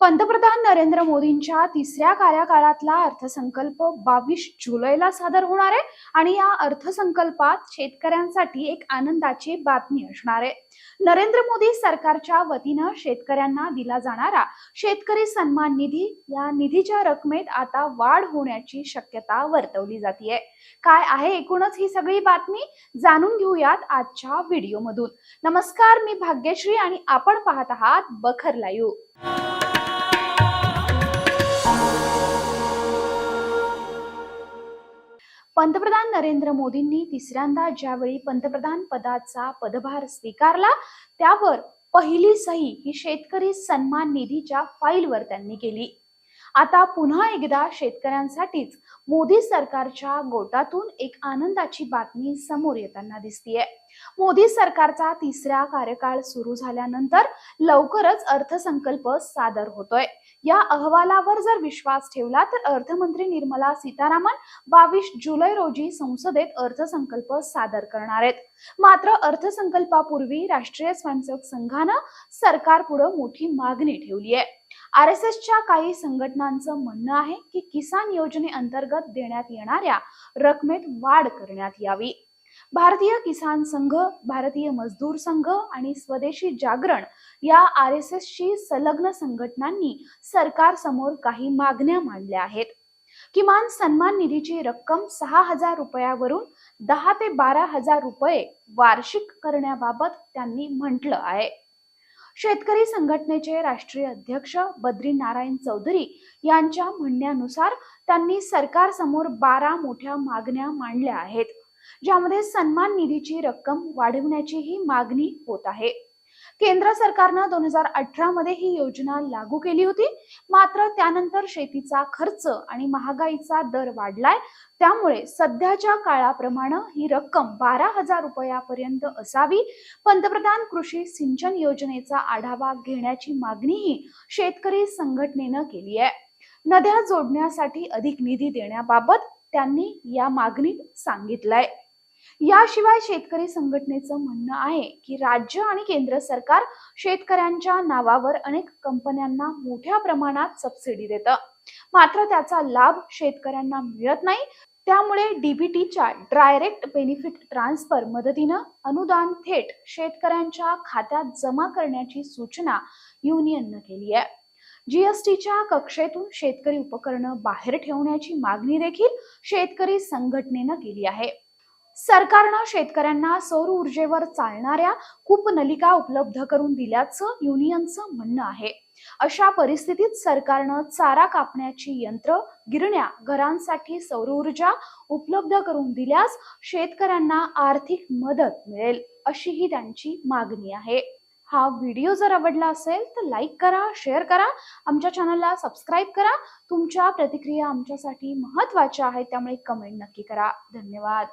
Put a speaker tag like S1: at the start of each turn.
S1: पंतप्रधान नरेंद्र मोदींच्या तिसऱ्या कार्यकाळातला अर्थसंकल्प बावीस जुलैला सादर होणार आहे आणि या अर्थसंकल्पात शेतकऱ्यांसाठी एक आनंदाची बातमी असणार आहे. नरेंद्र मोदी सरकारच्या वतीनं शेतकऱ्यांना दिला जाणारा शेतकरी सन्मान निधी या निधीच्या रकमेत आता वाढ होण्याची शक्यता वर्तवली जाते काय आहे एकूणच ही सगळी बातमी? जाणून घेऊयात आजच्या व्हिडिओमधून. नमस्कार मी भाग्यश्री आणि आपण पाहत आहात बखर लाईव्ह. पंतप्रधान नरेंद्र मोदींनी तिसऱ्यांदा ज्यावेळी पंतप्रधान पदाचा पदभार स्वीकारला त्यावर पहिली सही ही शेतकरी सन्मान निधीच्या फाईलवर त्यांनी केली. आता पुन्हा एकदा शेतकऱ्यांसाठीच मोदी सरकारच्या गोटातून एक आनंदाची बातमी समोर येताना दिसतीये. मोदी सरकारचा तिसरा कार्यकाळ सुरू झाल्यानंतर लवकरच अर्थसंकल्प सादर होतोय. या अहवालावर जर विश्वास ठेवला तर अर्थमंत्री निर्मला सीतारामन बावीस जुलै रोजी संसदेत अर्थसंकल्प सादर करणार आहेत. मात्र अर्थसंकल्पापूर्वी राष्ट्रीय स्वयंसेवक संघानं सरकार पुढे मोठी मागणी ठेवली आहे. आर एस एसच्या काही संघटनांचं म्हणणं आहे की किसान योजनेअंतर्गत देण्यात येणाऱ्या रकमेत वाढ करण्यात यावी. भारतीय किसान संघ भारतीय मजदूर संघ आणि स्वदेशी जागरण या आर एस एसशी संलग्न संघटनांनी सरकार समोर काही मागण्या मांडल्या आहेत. किमान सन्मान निधीची रक्कम सहा हजार रुपयावरून दहा ते बारा हजार रुपये वार्षिक करण्याबाबत त्यांनी म्हटलं आहे. शेतकरी संघटनेचे राष्ट्रीय अध्यक्ष बद्री नारायण चौधरी यांच्या म्हणण्यानुसार त्यांनी सरकार समोर बारा मोठ्या मागण्या मांडल्या आहेत. ज्यामध्ये सन्मान निधीची रक्कम वाढवण्याचीही मागणी होत आहे. केंद्र सरकारनं दोन हजार अठरा मध्ये ही योजना लागू केली होती. मात्र त्यानंतर शेतीचा खर्च आणि महागाईचा दर वाढलाय. त्यामुळे सध्याच्या काळाप्रमाणे ही रक्कम बारा हजार रुपयापर्यंत असावी. पंतप्रधान कृषी सिंचन योजनेचा आढावा घेण्याची मागणीही शेतकरी संघटनेनं केली आहे. नद्या जोडण्यासाठी अधिक निधी देण्याबाबत त्यांनी या मागणीत सांगितलंय. याशिवाय शेतकरी संघटनेचं म्हणणं आहे की राज्य आणि केंद्र सरकार शेतकऱ्यांच्या नावावर अनेक कंपन्यांना मोठ्या प्रमाणात सबसिडी देतं. मात्र त्याचा लाभ शेतकऱ्यांना मिळत नाही. त्यामुळे डीबीटीच्या डायरेक्ट बेनिफिट ट्रान्सफर मदतीनं अनुदान थेट शेतकऱ्यांच्या खात्यात जमा करण्याची सूचना युनियननं केली आहे. जीएसटीच्या कक्षेतून शेतकरी उपकरणं बाहेर ठेवण्याची मागणी देखील शेतकरी संघटनेनं केली आहे. सरकारनं शेतकऱ्यांना सौर ऊर्जेवर चालणाऱ्या कूपनलिका उपलब्ध करून दिल्याचं युनियनचं म्हणणं आहे. अशा परिस्थितीत सरकारनं चारा कापण्याची यंत्र गिरण्या घरांसाठी सौर ऊर्जा उपलब्ध करून दिल्यास शेतकऱ्यांना आर्थिक मदत मिळेल अशी ही त्यांची मागणी आहे. हा व्हिडिओ जर आवडला असेल तर लाईक करा शेअर करा आमच्या चॅनलला सबस्क्राईब करा. तुमच्या प्रतिक्रिया आमच्यासाठी महत्त्वाच्या आहेत त्यामुळे कमेंट नक्की करा. धन्यवाद.